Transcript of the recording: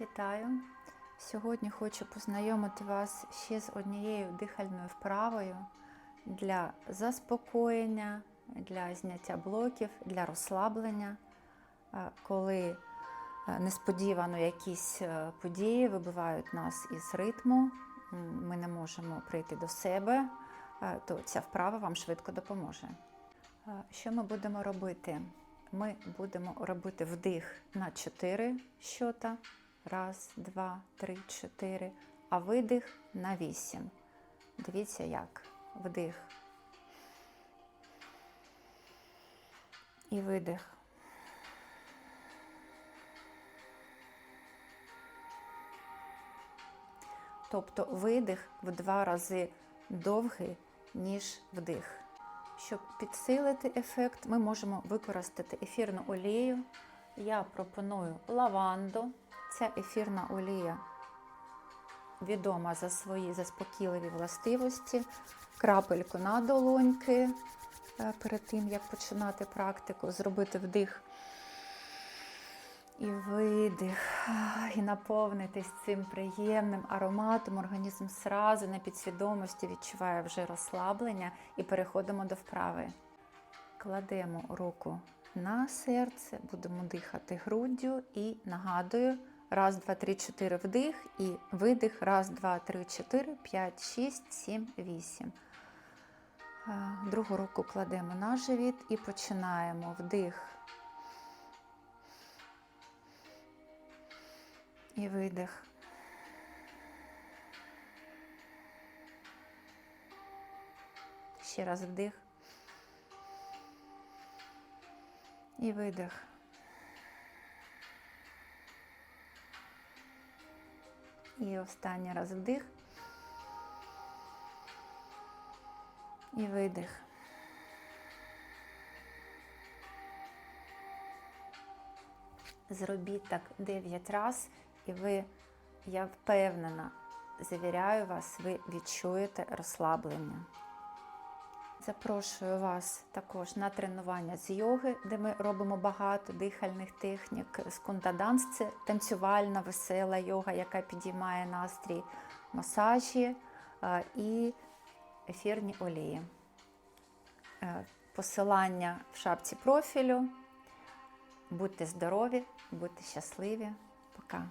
Вітаю! Сьогодні хочу познайомити вас ще з однією дихальною вправою для заспокоєння, для зняття блоків, для розслаблення, коли несподівано якісь е, події вибивають нас із ритму, ми не можемо прийти до себе, то ця вправа вам швидко допоможе. Що ми будемо робити? Ми будемо робити вдих на 4 щота. Раз, два, три, чотири. А видих на 8. Дивіться як. Вдих. І видих. Тобто видих в два рази довгий, ніж вдих. Щоб підсилити ефект, ми можемо використати ефірну олію. Я пропоную лаванду. Ця ефірна олія відома за свої заспокійливі властивості. Крапельку на долоньки е, перед тим, як починати практику, зробити вдих і видих, і наповнитись цим приємним ароматом. Організм зразу на підсвідомості відчуває вже розслаблення і переходимо до вправи. Кладемо руку на серце, будемо дихати груддю і нагадую. Раз, два, три, чотири вдих і видих. Раз, два, три, чотири, п'ять, шість, сім, вісім. Е, Другу руку кладемо на живіт і починаємо вдих. І видих. Ще раз вдих. І видих. І останній раз вдих. І видих. Зробіть так 9 разів, і ви, я впевнена, завіряю вас, ви відчуєте розслаблення. Запрошую вас також на тренування з йоги, де ми робимо багато дихальних технік. З кунтаданс це танцювальна, весела йога, яка підіймає настрій, масажі е, і ефірні олії. Е, Посилання в шапці профілю. Будьте здорові, будьте щасливі. Пока.